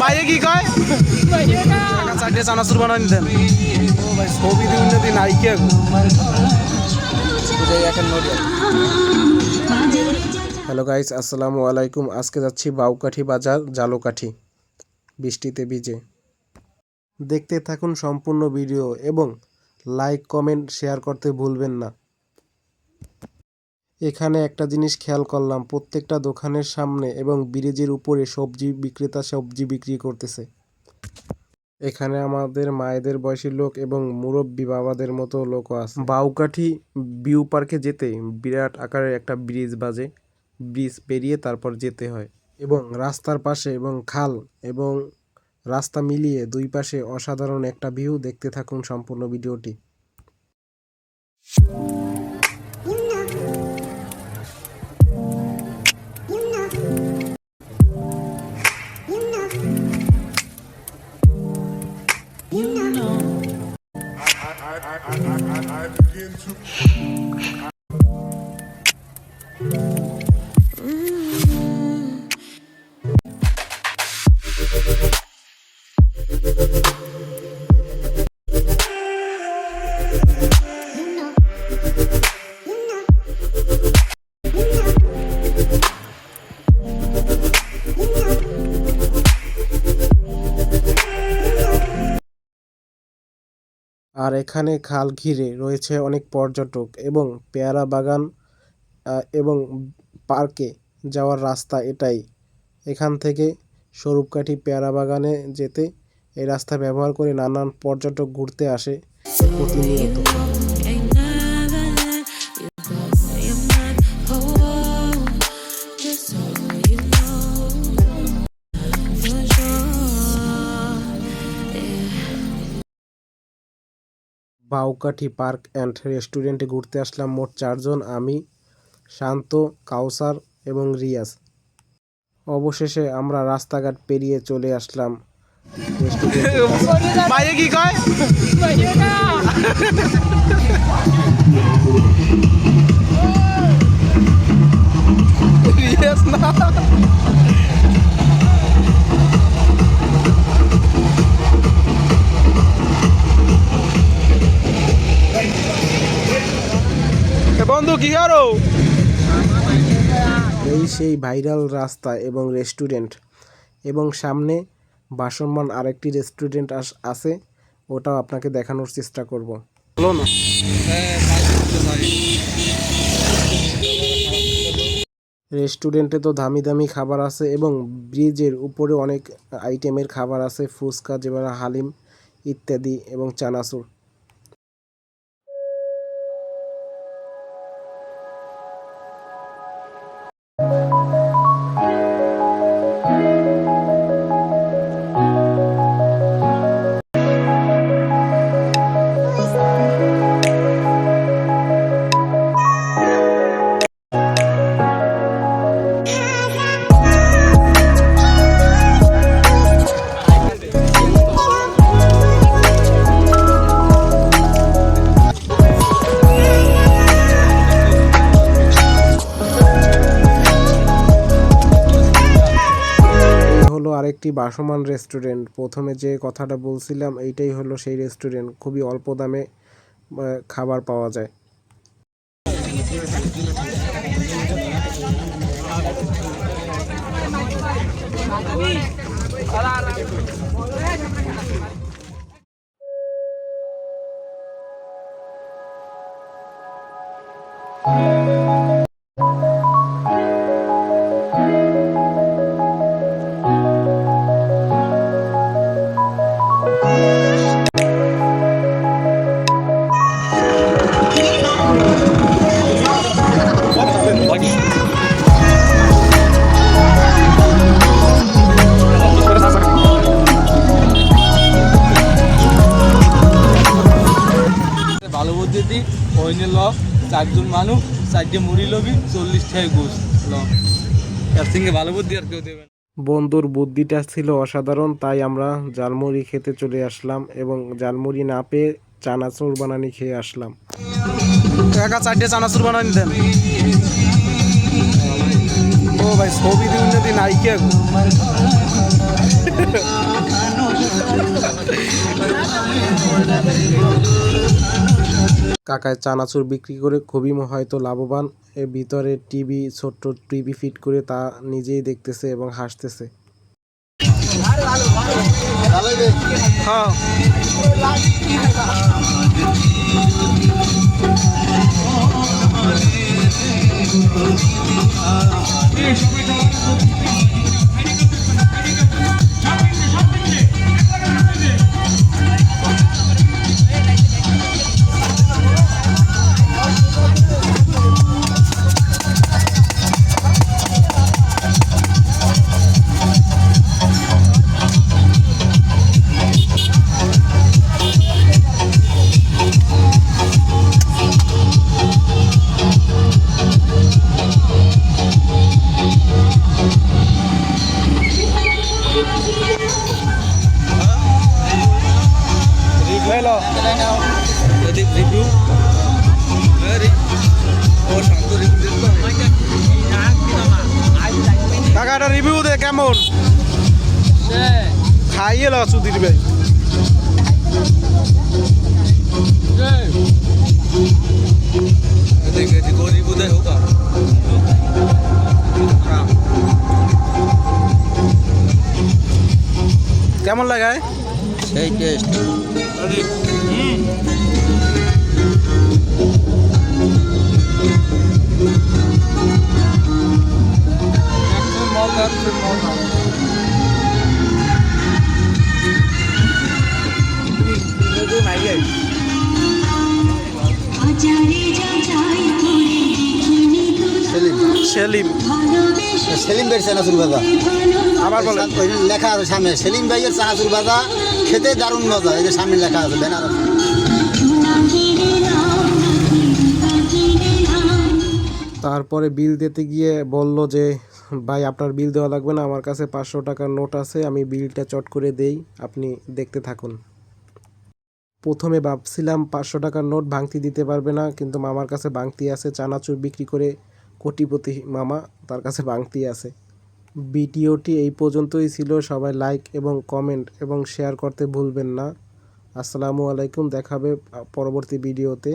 বাইরে কি কয়? চারটে চানাচুর বানাই হ্যালো গাইস আসসালামু আলাইকুম। আজকে যাচ্ছি বাউকাঠি বাজার জালোকাঠি বৃষ্টিতে ভিজে। দেখতে থাকুন সম্পূর্ণ ভিডিও এবং লাইক কমেন্ট শেয়ার করতে ভুলবেন না। এখানে একটা জিনিস খেয়াল করলাম, প্রত্যেকটা দোকানের সামনে এবং ব্রিজের উপরে সবজি বিক্রেতা সবজি বিক্রি করতেছে। এখানে আমাদের মায়েদের বয়সী লোক এবং মুরব্বী বাবাদের মতো লোকও আছে। বাউকাঠি বিউ পার্কে যেতে বিরাট আকারের একটা ব্রিজ বাজে। ব্রিজ পেরিয়ে তারপর যেতে হয় এবং রাস্তার পাশে এবং খাল এবং রাস্তা মিলিয়ে দুই পাশে অসাধারণ একটা ভিউ দেখতে থাকুন সম্পূর্ণ ভিডিওটি। Mm-hmm. আর এখানে খাল ঘিরে রয়েছে অনেক পর্যটক এবং পেয়ারা বাগান এবং পার্কে যাওয়ার রাস্তা এটাই। এখান থেকে স্বরূপকাঠি পেয়ারা বাগানে যেতে এই রাস্তা ব্যবহার করে নানান পর্যটক ঘুরতে আসে প্রতিনিয়ত। বাউকাঠি পার্ক অ্যান্ড রেস্টুরেন্টে ঘুরতে আসলাম মোট চারজন আমি শান্ত কাউসার এবং রিয়াজ। অবশেষে আমরা রাস্তাঘাট পেরিয়ে চলে আসলাম বাইরে কি কয়? বন্ধু কি করো? এই সেই ভাইরাল রাস্তা এবং রেস্টুরেন্ট। এবং সামনে বাসমান আরেকটি রেস্টুরেন্ট আছে ওটাও আপনাকে দেখানোর চেষ্টা করব। হলো না। রেস্টুরেন্টে তো দামি দামি খাবার আছে এবং ব্রিজের উপরে অনেক আইটেমের খাবার আছে ফুচকা যেমন হালিম ইত্যাদি এবং চানাচুর। আরেকটি বাসমান রেস্টুরেন্ট। প্রথমে যে কথাটা বলছিলাম, এইটাই হলো সেই রেস্টুরেন্ট। খুবই অল্প দামে খাবার পাওয়া যায়। ভালো ওইনে ল চারজন মানুষ চারটে মুড়ি লবি চল্লিশ টাকা ঘুষ ল। তার সঙ্গে ভালো বুদ্ধি আর কেউ দেবে না। বন্ধুর বুদ্ধিটা ছিল অসাধারণ তাই আমরা জালমুড়ি খেতে চলে আসলাম এবং জালমুড়ি না পেয়ে চানাচুর বানানি খেয়ে আসলাম। কাকা চারটে চানাচুর বানানি দেন। ও ভাই ছবি দিন যদি নাইকে কাকায় চানাচুর বিক্রি করে খুবই হয়তো লাভবান। এর ভিতরে টিভি, ছোট্ট টিভি ফিট করে তা নিজেই দেখতেছে এবং হাসতেছে। হ্যাঁ। একটা রিভিউ দে কেমন? খাইয়ে লো সুধীর ভাই। কেমন লাগায়? সেই টেস্ট সেলিম। সেলিম ভাইয়ের চানাচুর ভাজা আবার বলেন। লেখা আছে সামনে। সেলিম ভাইয়ের চানাচুর ভাজা খেতে দারুণ মজা। এই যে সামনে লেখা আছে ব্যানার আছে। তারপরে বিল দিতে গিয়ে বলল যে ভাই আপনার বিল দেওয়া লাগবে না, আমার কাছে পাঁচশো টাকার নোট আছে, আমি বিলটা চট করে দেই, আপনি দেখতে থাকুন। প্রথমে ভাবছিলাম পাঁচশো টাকার নোট ভাঙতি দিতে পারবে না, কিন্তু মামার কাছে ভাঙতি আছে, চানাচুর বিক্রি করে কোটিপতি মামা তার কাছে ভাঙতি আছে। ভিডিওটি এই পর্যন্তই ছিল, সবাই লাইক এবং কমেন্ট এবং শেয়ার করতে ভুলবেন না। আসসালামু আলাইকুম, দেখাবে পরবর্তী ভিডিওতে